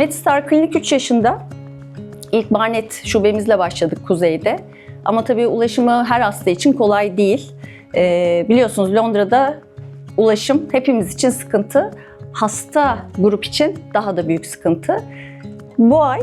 Medstar Klinik 3 yaşında ilk Barnet şubemizle başladık kuzeyde. Ama tabii ulaşımı her hasta için kolay değil. Ee, biliyorsunuz Londra'da ulaşım hepimiz için sıkıntı. Hasta grup için daha da büyük sıkıntı. Bu ay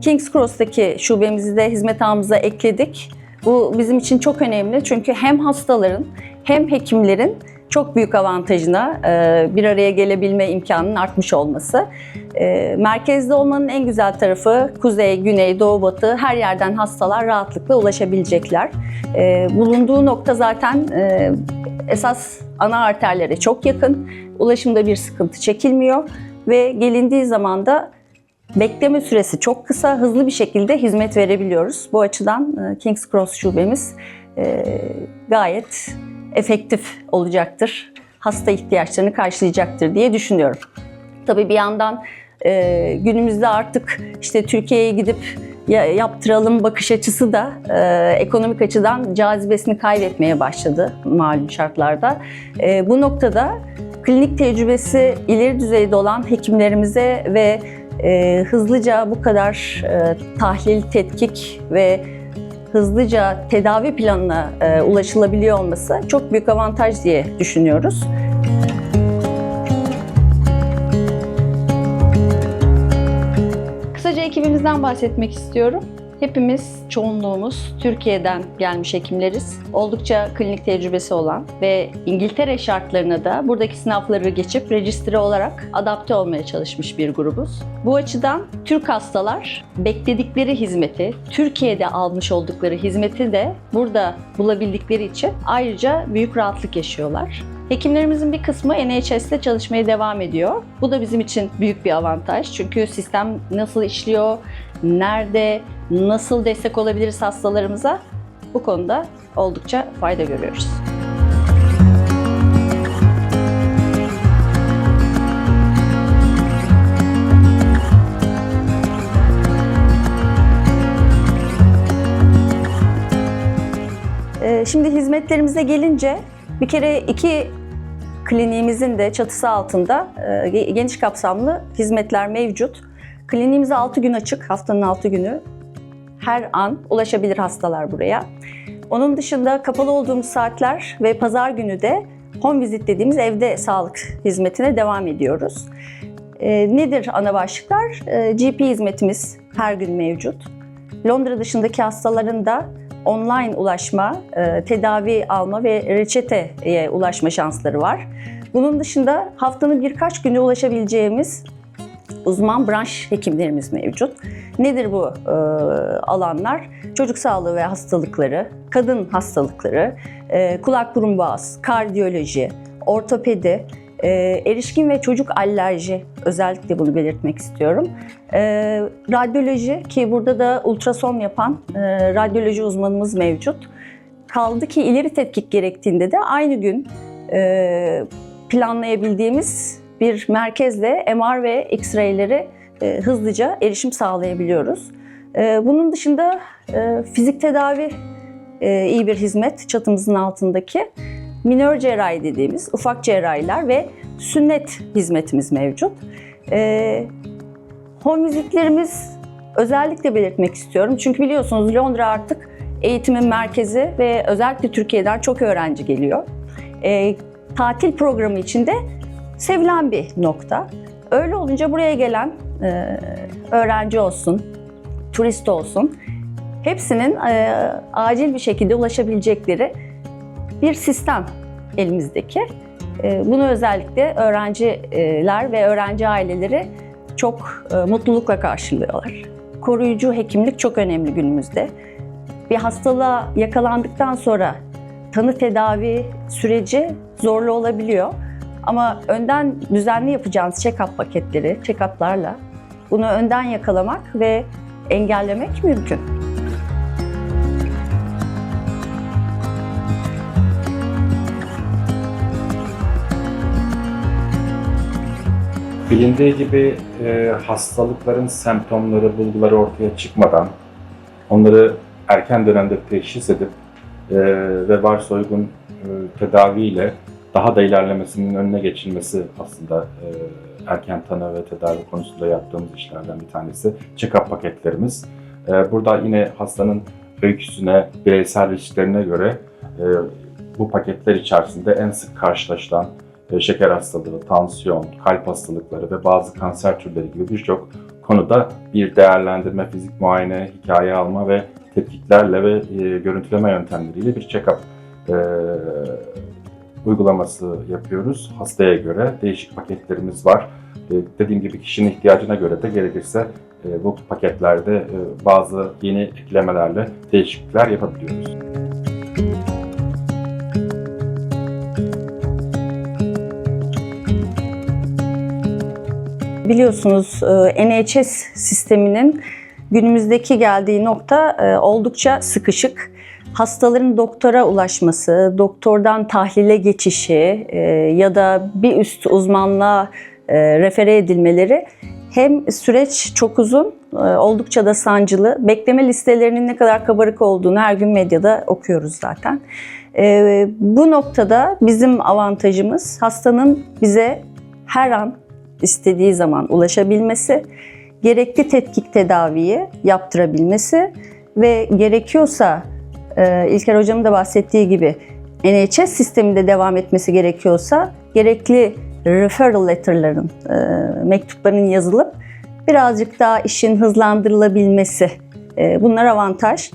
King's Cross'taki şubemizi de hizmet ağımıza ekledik. Bu bizim için çok önemli çünkü hem hastaların hem hekimlerin çok büyük avantajına e, bir araya gelebilme imkanının artmış olması. E, Merkezde olmanın en güzel tarafı kuzey, güney, doğu, batı her yerden hastalar rahatlıkla ulaşabilecekler. E, Bulunduğu nokta zaten esas ana arterlere çok yakın. Ulaşımda bir sıkıntı çekilmiyor ve gelindiği zaman da bekleme süresi çok kısa, hızlı bir şekilde hizmet verebiliyoruz. Bu açıdan King's Cross şubemiz gayet efektif olacaktır. Hasta ihtiyaçlarını karşılayacaktır diye düşünüyorum. Tabii bir yandan e, günümüzde artık işte Türkiye'ye gidip ya- yaptıralım bakış açısı da e, ekonomik açıdan cazibesini kaybetmeye başladı malum şartlarda. E, bu noktada klinik tecrübesi ileri düzeyde olan hekimlerimize ve e, hızlıca bu kadar e, tahlil, tetkik ve hızlıca tedavi planına e, ulaşılabiliyor olması çok büyük avantaj diye düşünüyoruz. Kısaca ekibimizden bahsetmek istiyorum. Hepimiz, çoğunluğumuz Türkiye'den gelmiş hekimleriz. Oldukça klinik tecrübesi olan ve İngiltere şartlarına da buradaki sınavları geçip rejistre olarak adapte olmaya çalışmış bir grubuz. Bu açıdan Türk hastalar bekledikleri hizmeti, Türkiye'de almış oldukları hizmeti de burada bulabildikleri için ayrıca büyük rahatlık yaşıyorlar. Hekimlerimizin bir kısmı NHS'te çalışmaya devam ediyor. Bu da bizim için büyük bir avantaj. Çünkü sistem nasıl işliyor, nerede, nasıl destek olabiliriz hastalarımıza bu konuda oldukça fayda görüyoruz. Ee, Şimdi hizmetlerimize gelince bir kere iki kliniğimizin de çatısı altında e, ge- geniş kapsamlı hizmetler mevcut. Kliniğimiz 6 gün açık, haftanın 6 günü. Her an ulaşabilir hastalar buraya. Onun dışında kapalı olduğumuz saatler ve pazar günü de home visit dediğimiz evde sağlık hizmetine devam ediyoruz. E, nedir ana başlıklar? E, GP hizmetimiz her gün mevcut. Londra dışındaki hastaların da online ulaşma, e, tedavi alma ve reçeteye ulaşma şansları var. Bunun dışında haftanın birkaç günü ulaşabileceğimiz uzman branş hekimlerimiz mevcut. Nedir bu e, alanlar? Çocuk sağlığı ve hastalıkları, kadın hastalıkları, e, kulak burun boğaz, kardiyoloji, ortopedi, e, erişkin ve çocuk alerji özellikle bunu belirtmek istiyorum. E, radyoloji ki burada da ultrason yapan e, radyoloji uzmanımız mevcut. Kaldı ki ileri tetkik gerektiğinde de aynı gün e, planlayabildiğimiz bir merkezle MR ve X-ray'leri e, hızlıca erişim sağlayabiliyoruz. E, bunun dışında e, fizik tedavi e, iyi bir hizmet çatımızın altındaki. Minör cerrahi dediğimiz ufak cerrahiler ve sünnet hizmetimiz mevcut. E, home vizitlerimiz özellikle belirtmek istiyorum. Çünkü biliyorsunuz Londra artık eğitimin merkezi ve özellikle Türkiye'den çok öğrenci geliyor. E, tatil programı içinde sevilen bir nokta. Öyle olunca buraya gelen e, öğrenci olsun, turist olsun hepsinin e, acil bir şekilde ulaşabilecekleri bir sistem elimizdeki. E, bunu özellikle öğrenciler ve öğrenci aileleri çok e, mutlulukla karşılıyorlar. Koruyucu hekimlik çok önemli günümüzde. Bir hastalığa yakalandıktan sonra tanı tedavi süreci zorlu olabiliyor. Ama önden düzenli yapacağınız check-up paketleri, check-up'larla bunu önden yakalamak ve engellemek mümkün. Bilindiği gibi e, hastalıkların semptomları, bulguları ortaya çıkmadan onları erken dönemde teşhis edip e, ve varsa uygun e, tedaviyle daha da ilerlemesinin önüne geçilmesi aslında e, erken tanı ve tedavi konusunda yaptığımız işlerden bir tanesi. Check-up paketlerimiz. E, burada yine hastanın öyküsüne, bireysel risklerine göre e, bu paketler içerisinde en sık karşılaşılan şeker hastalığı, tansiyon, kalp hastalıkları ve bazı kanser türleri gibi birçok konuda bir değerlendirme, fizik muayene, hikaye alma ve tetkiklerle ve e, görüntüleme yöntemleriyle bir check-up e, uygulaması yapıyoruz. Hastaya göre değişik paketlerimiz var. E, dediğim gibi kişinin ihtiyacına göre de gerekirse bu paketlerde bazı yeni eklemelerle değişiklikler yapabiliyoruz. Biliyorsunuz e, NHS sisteminin günümüzdeki geldiği nokta e, oldukça sıkışık. Hastaların doktora ulaşması, doktordan tahlile geçişi e, ya da bir üst uzmanlığa refere edilmeleri hem süreç çok uzun, oldukça da sancılı. Bekleme listelerinin ne kadar kabarık olduğunu her gün medyada okuyoruz zaten. Bu noktada bizim avantajımız hastanın bize her an istediği zaman ulaşabilmesi, gerekli tetkik tedaviyi yaptırabilmesi ve gerekiyorsa e, İlker Hocam'ın da bahsettiği gibi NHS sisteminde devam etmesi gerekiyorsa gerekli referral letter'ların, e, mektupların yazılıp birazcık daha işin hızlandırılabilmesi. E, bunlar avantaj.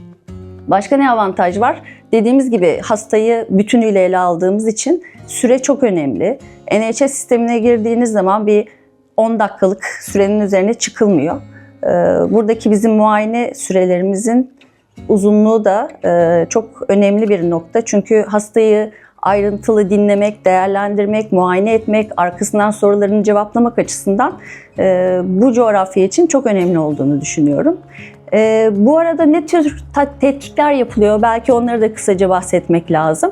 Başka ne avantaj var? Dediğimiz gibi hastayı bütünüyle ele aldığımız için süre çok önemli. NHS sistemine girdiğiniz zaman bir 10 dakikalık sürenin üzerine çıkılmıyor. Ee, Buradaki bizim muayene sürelerimizin uzunluğu da e, çok önemli bir nokta. Çünkü hastayı ayrıntılı dinlemek, değerlendirmek, muayene etmek, arkasından sorularını cevaplamak açısından e, bu coğrafya için çok önemli olduğunu düşünüyorum. E, Bu arada ne tür tetkikler yapılıyor? Belki onları da kısaca bahsetmek lazım.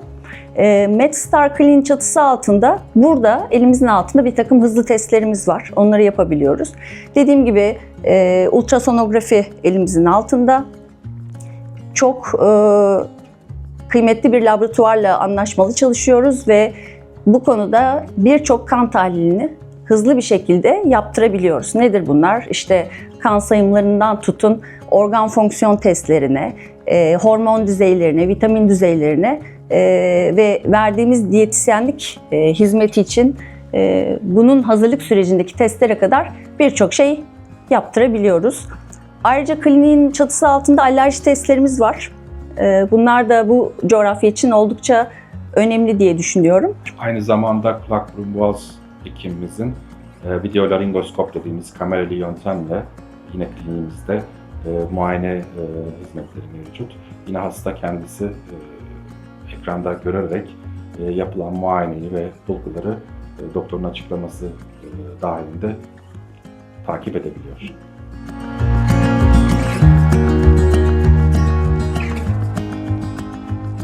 E, MedStar Clean çatısı altında burada elimizin altında bir takım hızlı testlerimiz var. Onları yapabiliyoruz. Dediğim gibi e, ultrasonografi elimizin altında. Çok e, kıymetli bir laboratuvarla anlaşmalı çalışıyoruz ve bu konuda birçok kan tahlilini hızlı bir şekilde yaptırabiliyoruz. Nedir bunlar? İşte kan sayımlarından tutun organ fonksiyon testlerine, e, hormon düzeylerine, vitamin düzeylerine e, ve verdiğimiz diyetisyenlik e, hizmeti için e, bunun hazırlık sürecindeki testlere kadar birçok şey yaptırabiliyoruz. Ayrıca kliniğin çatısı altında alerji testlerimiz var. E, bunlar da bu coğrafya için oldukça önemli diye düşünüyorum. Aynı zamanda kulak burun boğaz hekimimizin e, videolaringoskop dediğimiz kameralı yöntemle yine kliniğimizde e, muayene e, hizmetleri mevcut. Yine hasta kendisi e, ekranda görerek e, yapılan muayeneyi ve bulguları e, doktorun açıklaması e, dahilinde takip edebiliyor.